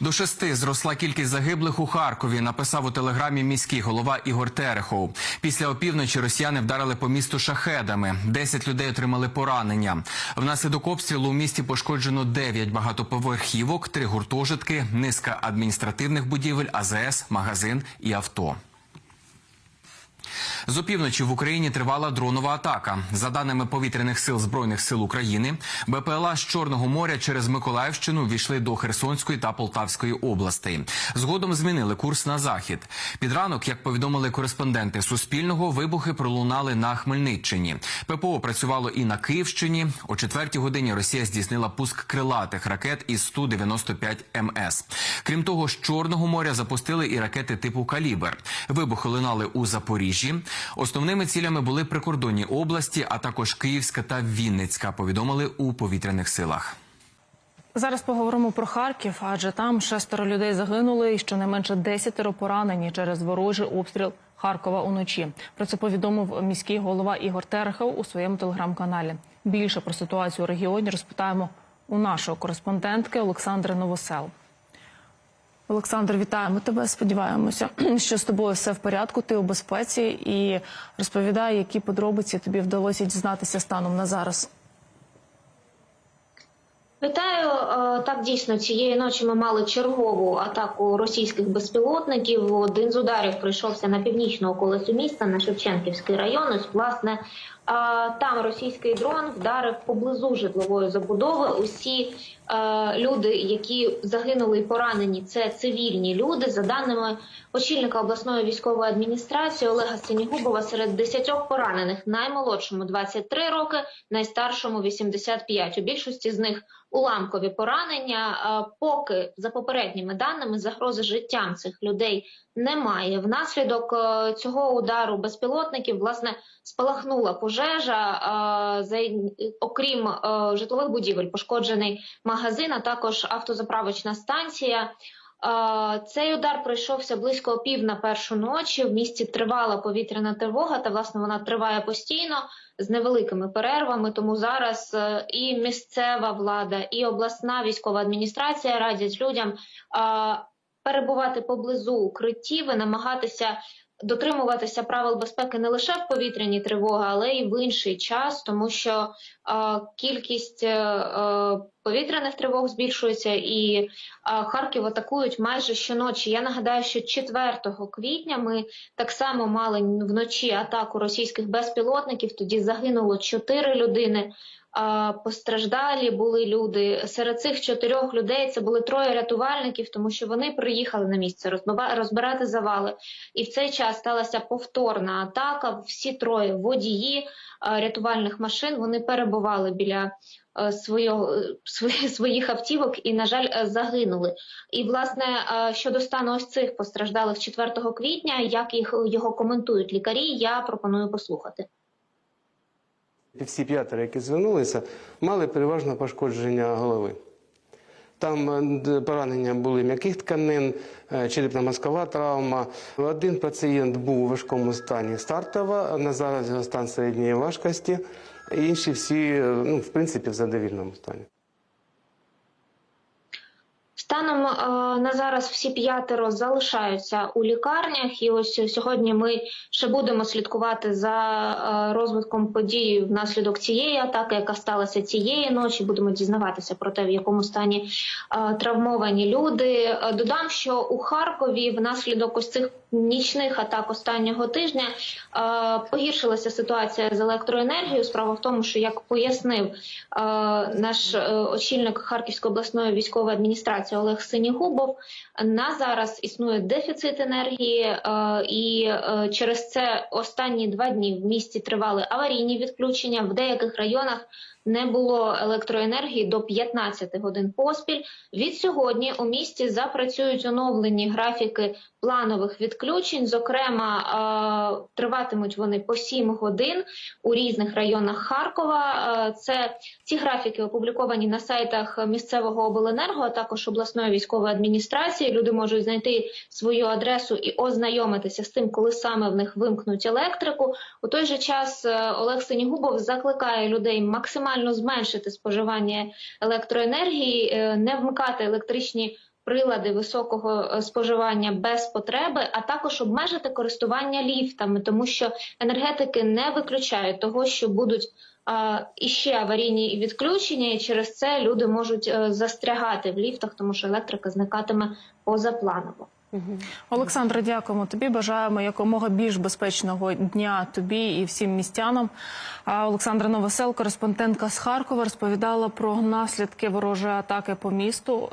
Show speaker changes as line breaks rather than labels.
До шести зросла кількість загиблих у Харкові. Написав у телеграмі міський голова Ігор Терехов. Після опівночі росіяни вдарили по місту шахедами. Десять людей отримали поранення. Внаслідок обстрілу у місті пошкоджено дев'ять багатоповерхівок, три гуртожитки, низка адміністративних будівель, АЗС, магазин і авто. З опівночі в Україні тривала дронова атака. За даними повітряних сил збройних сил України, БПЛА з Чорного моря через Миколаївщину війшли до Херсонської та Полтавської областей. Згодом змінили курс на захід. Під ранок, як повідомили кореспонденти Суспільного, вибухи пролунали на Хмельниччині. ППО працювало і на Київщині. О четвертій годині Росія здійснила пуск крилатих ракет із 195 МС. Крім того, з Чорного моря запустили і ракети типу Калібр. Вибухи лунали у Запоріжжі. Основними цілями були прикордонні області, а також Київська та Вінницька. Повідомили у повітряних силах.
Зараз поговоримо про Харків, адже там шестеро людей загинули і щонайменше десятеро поранені через ворожий обстріл Харкова уночі. Про це повідомив міський голова Ігор Терехов у своєму телеграм-каналі. Більше про ситуацію у регіоні розпитаємо у нашої кореспондентки Олександри Новосел. Олександр, вітаємо тебе. Сподіваємося, що з тобою все в порядку. Ти у безпеці і розповідай, які подробиці тобі вдалося дізнатися станом на зараз.
Вітаю Е, так. Дійсно, цієї ночі ми мали чергову атаку російських безпілотників. Один з ударів прийшовся на північну околицю міста на Шевченківський район. Ось власне там російський дрон вдарив поблизу житлової забудови. Усі е, люди, які загинули і поранені, це цивільні люди. За даними очільника обласної військової адміністрації Олега Синігубова, серед 10 поранених наймолодшому 23 роки, найстаршому 85. У більшості з них уламкові поранення. Е, Поки за попередніми даними загрози життям цих людей немає. Внаслідок е, цього удару безпілотників власне спалахнула пожежа. Е, За окрім е, житлових будівель, пошкоджений магазин, а також автозаправочна станція. Е, Цей удар пройшовся близько пів на першу ночі. В місті тривала повітряна тривога, та власне вона триває постійно з невеликими перервами. Тому зараз е, і місцева влада, і обласна військова адміністрація радять людям е, перебувати поблизу укриттів і намагатися дотримуватися правил безпеки не лише в повітряній тривоги, але й в інший час, тому що кількість е, е, повітряних тривог збільшується і Харків атакують майже щоночі. Я нагадаю, що 4 квітня ми так само мали вночі атаку російських безпілотників. Тоді загинуло 4 людини. Постраждалі були люди. Серед цих чотирьох людей це були троє рятувальників, тому що вони приїхали на місце розбирати завали. І в цей час сталася повторна атака. Всі троє водії рятувальних машин вони перебували біля е, е, своїх автівок і, на жаль, е, загинули. І, власне, щодо стану ось цих постраждалих 4 квітня, як їх його коментують лікарі, я пропоную послухати.
Всі п'ятеро, які звернулися, мали переважно пошкодження голови. Там е, поранення були м'яких тканин, е, черепно-мозкова травма. Один пацієнт був у важкому стані стартова, на зараз його стан середньої важкості. Інші всі, е, ну, в принципі, в задовільному стані.
Станом е, на зараз всі п'ятеро залишаються у лікарнях, і ось сьогодні ми ще будемо слідкувати за е, розвитком подій внаслідок цієї атаки, яка сталася цієї ночі. Будемо дізнаватися про те, в якому стані е, травмовані люди. Додам, що у Харкові внаслідок ось цих нічних атак останнього тижня е, погіршилася ситуація з електроенергією. Справа в тому, що як пояснив е, наш е, очільник Харківської обласної військової адміністрації Олег Синігубов, на зараз існує дефіцит енергії, і через це останні два дні в місті тривали аварійні відключення в деяких районах. Не було електроенергії до 15 годин поспіль. Від сьогодні у місті запрацюють оновлені графіки планових відключень. Зокрема, е, триватимуть вони по 7 годин у різних районах Харкова. Е, Це ці графіки опубліковані на сайтах місцевого обленерго, а також обласної військової адміністрації. Люди можуть знайти свою адресу і ознайомитися з тим, коли саме в них вимкнуть електрику. У той же час е, Олег Синігубов закликає людей максимально зменшити споживання електроенергії, не вмикати електричні прилади високого е, споживання без потреби, а також обмежити користування ліфтами, тому що енергетики не виключають того, що будуть іще аварійні відключення, і через це люди можуть е, застрягати в ліфтах, тому що електрика зникатиме позапланово.
Олександре, дякуємо тобі. Бажаємо якомога більш безпечного дня тобі і всім містянам. А Олександра Новосел, кореспондентка з Харкова, розповідала про наслідки ворожої атаки по місту.